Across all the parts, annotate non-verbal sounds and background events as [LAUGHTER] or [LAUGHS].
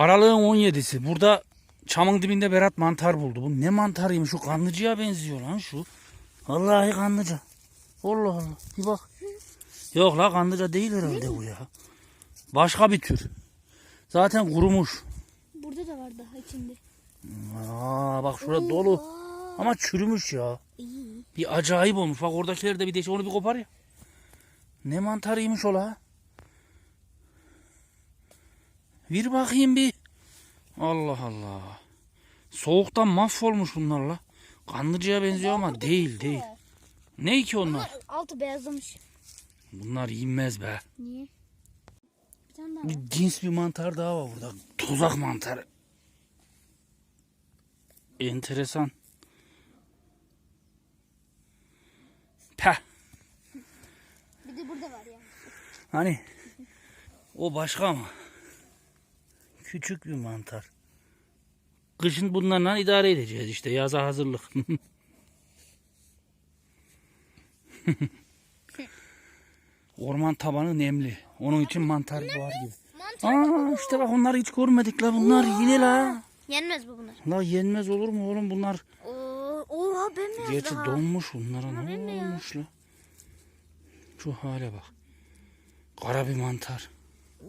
Aralığın 17'si. Burada çamın dibinde Berat mantar buldu. Bu ne mantarıymış? Şu kanlıcıya benziyor lan şu. Vallahi kanlıca. Allah Allah. Bir bak. Yok la kanlıca değil herhalde bu ya. Başka bir tür. Zaten kurumuş. Burada da var daha içinde. Aa bak şurada dolu. Ama çürümüş ya. iyi. Bir acayip olmuş. Bak oradakiler de bir değişik. Onu bir kopar ya. Ne mantarıymış o la? Bir bakayım bir. Allah Allah. Soğuktan mahvolmuş bunlar la. Kanlıcıya benziyor ama değil değil. Ne ki onlar? Altı beyazlamış. Bunlar yenmez be. Niye? Bir tane daha var. Bir cins bir mantar daha var burada. Tuzak mantarı. Enteresan. Peh. Bir de burada var ya. Hani o başka ama. Küçük bir mantar. Kışın bunlarla idare edeceğiz işte yaza hazırlık. [LAUGHS] Orman tabanı nemli. Onun için mantar var gibi. Aa işte bak onları hiç görmedik la bunlar yine la. Yenmez bu bunlar. La yenmez olur mu oğlum bunlar? Oo, oha bembeyaz Gerçi daha. donmuş bunlara ne olmuş la? Şu hale bak. Kara bir mantar.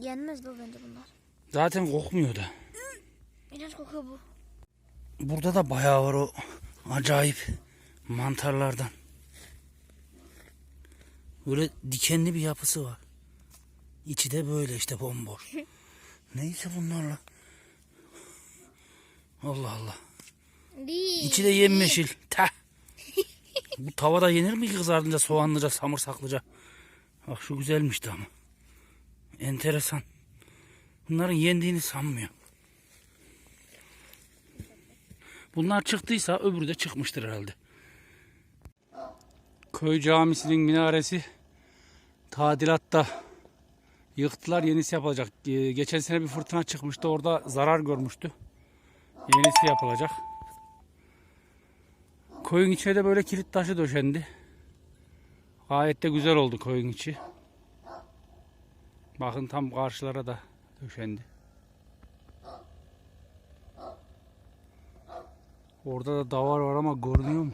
Yenmez bu bence bunlar. Zaten kokmuyor da. İğrenç kokuyor bu. Burada da bayağı var o acayip mantarlardan. Böyle dikenli bir yapısı var. İçi de böyle işte bomboş. [LAUGHS] Neyse bunlarla. Allah Allah. İçi de yemyeşil. Teh. [LAUGHS] Bu tavada yenir mi ki kızardınca, soğanlıca, samırsaklıca? Bak şu güzelmişti ama. Enteresan. Bunların yendiğini sanmıyorum. Bunlar çıktıysa öbürü de çıkmıştır herhalde. Köy camisinin minaresi tadilatta. Yıktılar yenisi yapılacak. Ee, Geçen sene bir fırtına çıkmıştı orada zarar görmüştü. Yenisi yapılacak. Koyun içine de böyle kilit taşı döşendi. Gayet de güzel oldu koyun içi. Bakın tam karşılara da döşendi. Orada da davar var ama görünüyor mu?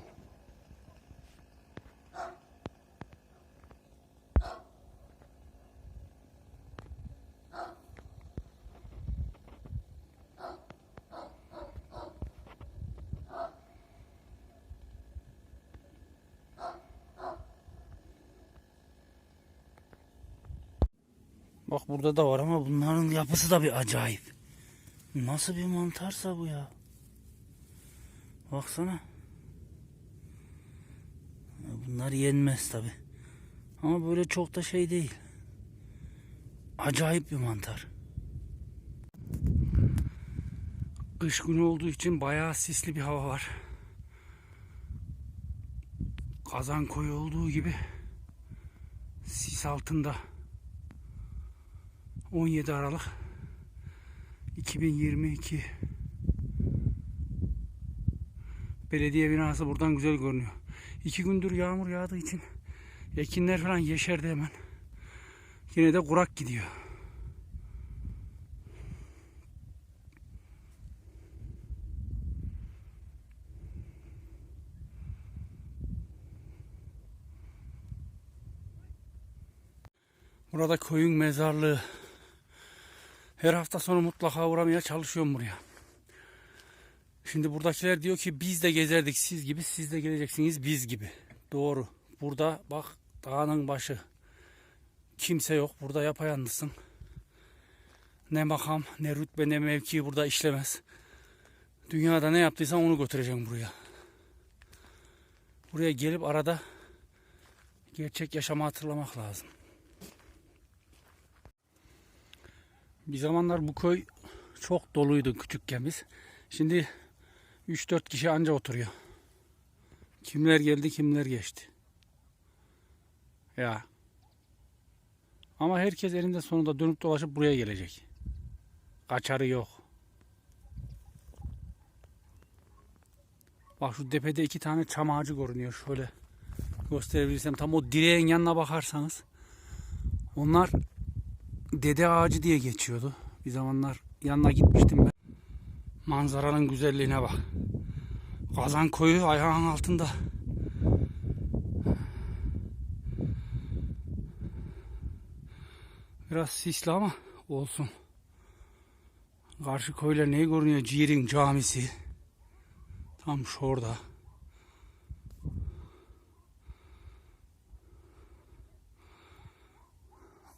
Bak burada da var ama bunların yapısı da bir acayip. Nasıl bir mantarsa bu ya. Baksana. Bunlar yenmez tabi. Ama böyle çok da şey değil. Acayip bir mantar. Kış günü olduğu için bayağı sisli bir hava var. Kazan koyu olduğu gibi sis altında 17 Aralık 2022 Belediye binası buradan güzel görünüyor. İki gündür yağmur yağdığı için ekinler falan yeşerdi hemen. Yine de kurak gidiyor. Burada koyun mezarlığı. Her hafta sonu mutlaka uğramaya çalışıyorum buraya. Şimdi buradakiler diyor ki biz de gezerdik siz gibi siz de geleceksiniz biz gibi. Doğru. Burada bak dağının başı. Kimse yok. Burada yapayalnızsın. Ne makam ne rütbe ne mevki burada işlemez. Dünyada ne yaptıysan onu götüreceğim buraya. Buraya gelip arada gerçek yaşamı hatırlamak lazım. Bir zamanlar bu köy çok doluydu küçükken biz. Şimdi 3-4 kişi anca oturuyor. Kimler geldi kimler geçti. Ya. Ama herkes elinde sonunda dönüp dolaşıp buraya gelecek. Kaçarı yok. Bak şu tepede iki tane çam ağacı görünüyor. Şöyle gösterebilirsem tam o direğin yanına bakarsanız onlar dede ağacı diye geçiyordu. Bir zamanlar yanına gitmiştim ben. Manzaranın güzelliğine bak. Kazan koyu ayağın altında. Biraz sisli ama olsun. Karşı koylar neyi görünüyor? Ciğerin camisi. Tam şurada.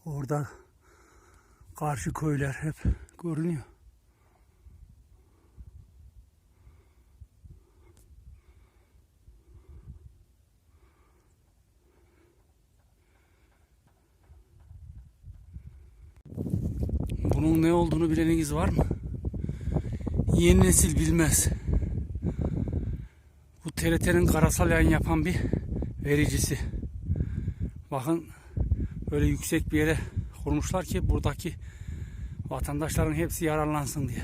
Orada karşı köyler hep görünüyor. Bunun ne olduğunu bileniniz var mı? Yeni nesil bilmez. Bu TRT'nin karasal yayın yapan bir vericisi. Bakın böyle yüksek bir yere kurmuşlar ki buradaki vatandaşların hepsi yararlansın diye.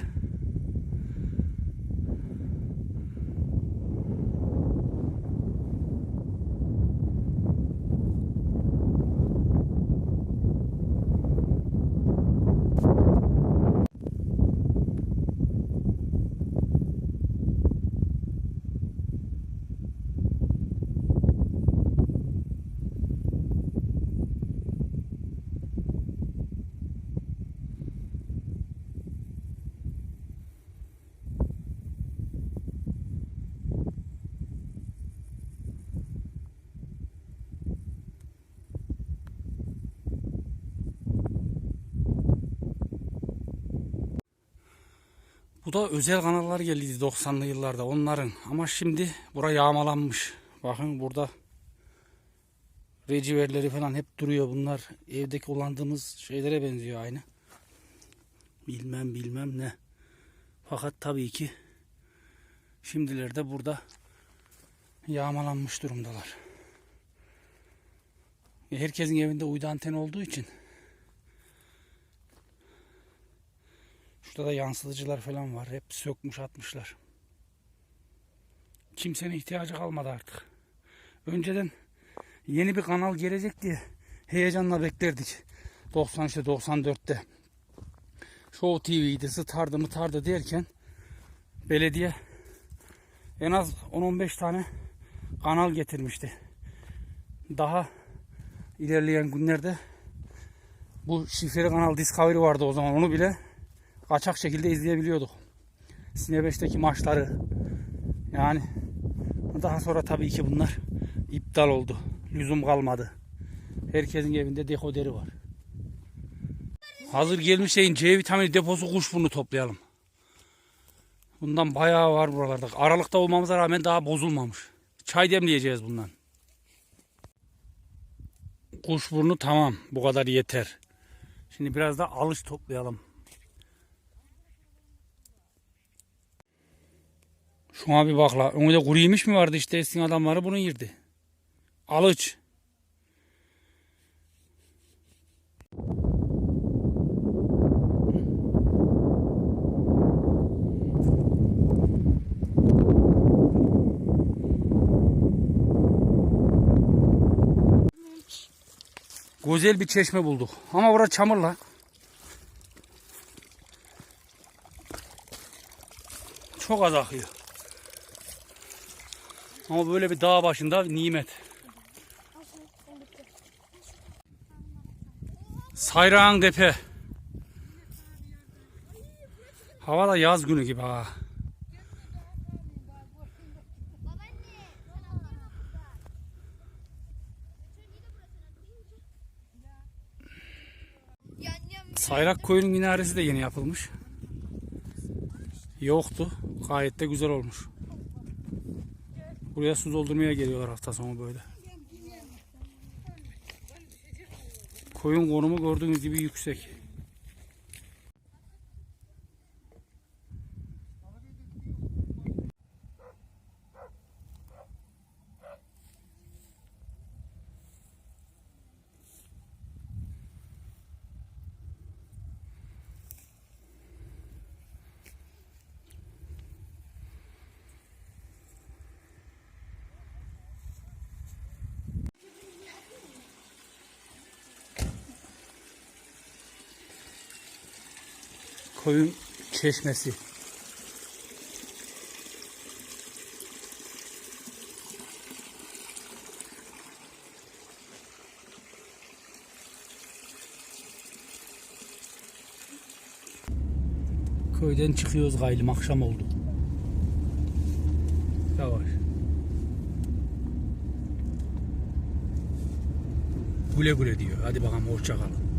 Bu da özel kanallar geldi 90'lı yıllarda onların. Ama şimdi bura yağmalanmış. Bakın burada reciverleri falan hep duruyor. Bunlar evdeki kullandığımız şeylere benziyor aynı. Bilmem bilmem ne. Fakat tabii ki şimdilerde burada yağmalanmış durumdalar. Herkesin evinde uydu anteni olduğu için Şurada da yansıtıcılar falan var. Hep sökmüş atmışlar. Kimsenin ihtiyacı kalmadı artık. Önceden yeni bir kanal gelecek diye heyecanla beklerdik. 90 işte 94'te. Show TV'ydi, Star'dı mıtardı derken belediye en az 10-15 tane kanal getirmişti. Daha ilerleyen günlerde bu şifreli kanal Discovery vardı o zaman onu bile kaçak şekilde izleyebiliyorduk. Sine 5'teki maçları. Yani daha sonra tabii ki bunlar iptal oldu. Lüzum kalmadı. Herkesin evinde dekoderi var. Hazır gelmiş şeyin C vitamini deposu kuşburnu toplayalım. Bundan bayağı var buralarda. Aralıkta olmamıza rağmen daha bozulmamış. Çay demleyeceğiz bundan. Kuşburnu tamam. Bu kadar yeter. Şimdi biraz da alış toplayalım. Şuna bir bak la. Önünde kuru yemiş mi vardı işte eski adamları bunu yirdi. Alıç. Güzel bir çeşme bulduk. Ama orada çamurla. Çok az akıyor. Ama böyle bir dağ başında nimet. Sayrağın Tepe. Hava da yaz günü gibi ha. Sayrak koyunun minaresi de yeni yapılmış. Yoktu. Gayet de güzel olmuş. Buraya su doldurmaya geliyorlar hafta sonu böyle. Koyun konumu gördüğünüz gibi yüksek. Koyun çeşmesi. Köyden çıkıyoruz gaylım akşam oldu. Yavaş. Güle güle diyor. Hadi bakalım hoşça kalın.